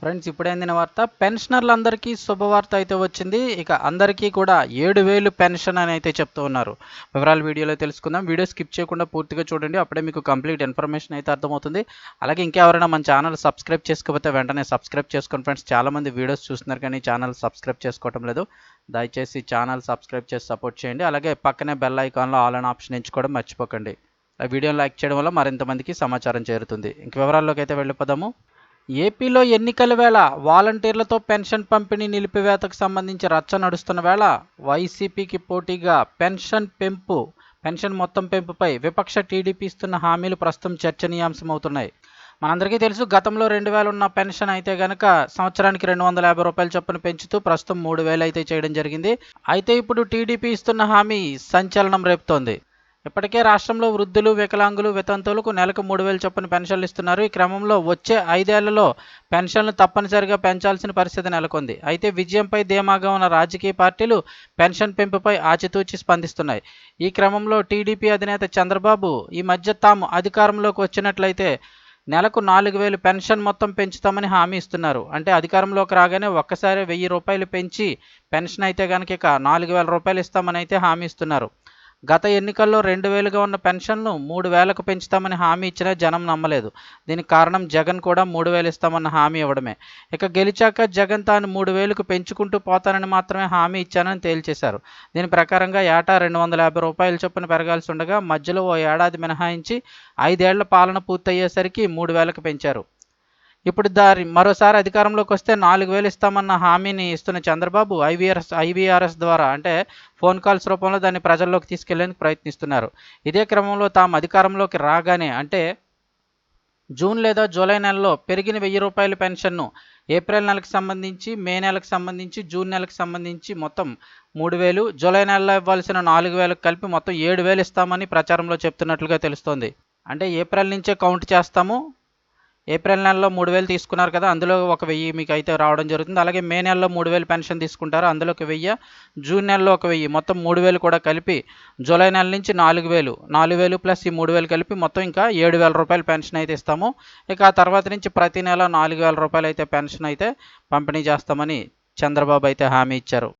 Friends ఇప్పుడైందిన వార్త? పెన్షనర్లందరికీ శుభవార్త అయితే వచ్చింది. ఇక అందరికీ కూడా ఏడు వేలు పెన్షన్ అని అయితే చెప్తూ ఉన్నారు. వివరాలు వీడియోలో తెలుసుకుందాం. వీడియో స్కిప్ చేయకుండా పూర్తిగా చూడండి. అప్పుడే మీకు కంప్లీట్ ఇన్ఫర్మేషన్ అయితే అర్థమవుతుంది. అలాగే ఇంకెవరైనా మన ఛానల్ సబ్స్క్రైబ్ చేసుకోకపోతే వెంటనే సబ్స్క్రైబ్ చేసుకోండి ఫ్రెండ్స్. చాలామంది వీడియోస్ చూస్తున్నారు కానీ ఛానల్ సబ్స్క్రైబ్ చేసుకోవటం లేదు. దయచేసి ఛానల్ సబ్స్క్రైబ్ చేసి సపోర్ట్ చేయండి. అలాగే పక్కనే బెల్ ఐకాన్లో ఆల్ అన్ ఆప్షన్ ఎంచుకోవడం మర్చిపోకండి. ఆ వీడియోని లైక్ చేయడం వల్ల మరింత మందికి సమాచారం చేరుతుంది. ఇంక వివరాల్లోకి అయితే వెళ్ళిపోదాము. ఏపీలో ఎన్నికల వేళ వాలంటీర్లతో పెన్షన్ పంపిణీ నిలిపివేతకు సంబంధించి రచ్చ నడుస్తున్న వేళ వైసీపీకి పోటీగా పెన్షన్ పెంపు పెన్షన్ మొత్తం పెంపుపై విపక్ష టీడీపీ ఇస్తున్న హామీలు ప్రస్తుతం చర్చనీయాంశమవుతున్నాయి. మనందరికీ తెలుసు గతంలో రెండు వేలు ఉన్న పెన్షన్ అయితే గనక సంవత్సరానికి రెండు వందల యాభై రూపాయల చొప్పున పెంచుతూ ప్రస్తుతం మూడు వేలు అయితే చేయడం జరిగింది. అయితే ఇప్పుడు టీడీపీ ఇస్తున్న హామీ సంచలనం రేపుతోంది. ఇప్పటికే రాష్ట్రంలో వృద్ధులు వికలాంగులు వితంతువులకు నెలకు మూడు వేలు చొప్పున పెన్షన్లు ఇస్తున్నారు. ఈ క్రమంలో వచ్చే ఐదేళ్ళలో పెన్షన్లు తప్పనిసరిగా పెంచాల్సిన పరిస్థితి నెలకొంది. అయితే విజయంపై ధీమాగా ఉన్న రాజకీయ పార్టీలు పెన్షన్ పెంపుపై ఆచితూచి స్పందిస్తున్నాయి. ఈ క్రమంలో టీడీపీ అధినేత చంద్రబాబు ఈ మధ్య తాము అధికారంలోకి వచ్చినట్లయితే నెలకు నాలుగు వేలు పెన్షన్ మొత్తం పెంచుతామని హామీ ఇస్తున్నారు. అంటే అధికారంలోకి రాగానే ఒక్కసారి వెయ్యి రూపాయలు పెంచి పెన్షన్ అయితే కనుక ఇక నాలుగు వేల రూపాయలు ఇస్తామని అయితే హామీ ఇస్తున్నారు. గత ఎన్నికల్లో రెండు వేలుగా ఉన్న పెన్షన్ను మూడు వేలకు పెంచుతామని హామీ ఇచ్చినా జనం నమ్మలేదు. దీనికి కారణం జగన్ కూడా మూడు వేలు ఇస్తామన్న హామీ ఇవ్వడమే. ఇక గెలిచాక జగన్ తాను మూడు వేలకు పెంచుకుంటూ పోతానని మాత్రమే హామీ ఇచ్చానని తేల్చేశారు. దీని ప్రకారంగా ఏటా రెండు వందల యాభై రూపాయల చొప్పున పెరగాల్సి ఉండగా మధ్యలో ఓ ఏడాది మినహాయించి ఐదేళ్ళ పాలన పూర్తయ్యేసరికి మూడు వేలకు పెంచారు. ఇప్పుడు దారి మరోసారి అధికారంలోకి వస్తే నాలుగు వేలు ఇస్తామన్న హామీని ఇస్తున్న చంద్రబాబు ఐవీఆర్ఎస్ ఐవీఆర్ఎస్ ద్వారా అంటే ఫోన్ కాల్స్ రూపంలో దాన్ని ప్రజల్లోకి తీసుకెళ్ళేందుకు ప్రయత్నిస్తున్నారు. ఇదే క్రమంలో తాము అధికారంలోకి రాగానే అంటే జూన్ లేదా జూలై నెలలో పెరిగిన వెయ్యి రూపాయల పెన్షన్ను ఏప్రిల్ నెలకు సంబంధించి మే నెలకు సంబంధించి జూన్ నెలకు సంబంధించి మొత్తం మూడు వేలు జూలై నెలలో ఇవ్వాల్సిన నాలుగు వేలకు కలిపి మొత్తం ఏడు వేలు ఇస్తామని ప్రచారంలో చెప్తున్నట్లుగా తెలుస్తోంది. అంటే ఏప్రిల్ నుంచే కౌంట్ చేస్తాము. ఏప్రిల్ నెలలో మూడు వేలు తీసుకున్నారు కదా అందులో ఒక వెయ్యి మీకు అయితే రావడం జరుగుతుంది. అలాగే మే నెలలో మూడు వేలు పెన్షన్ తీసుకుంటారు అందులో ఒక వెయ్యి. జూన్ నెలలో ఒక వెయ్యి. మొత్తం మూడు వేలు కూడా కలిపి జూలై నెల నుంచి నాలుగు వేలు. నాలుగు వేలు ప్లస్ ఈ మూడు వేలు కలిపి మొత్తం ఇంకా ఏడు వేల రూపాయలు పెన్షన్ అయితే ఇస్తాము. ఇక ఆ తర్వాత నుంచి ప్రతి నెల నాలుగు వేల రూపాయలు అయితే పెన్షన్ అయితే పంపిణీ చేస్తామని చంద్రబాబు అయితే హామీ ఇచ్చారు.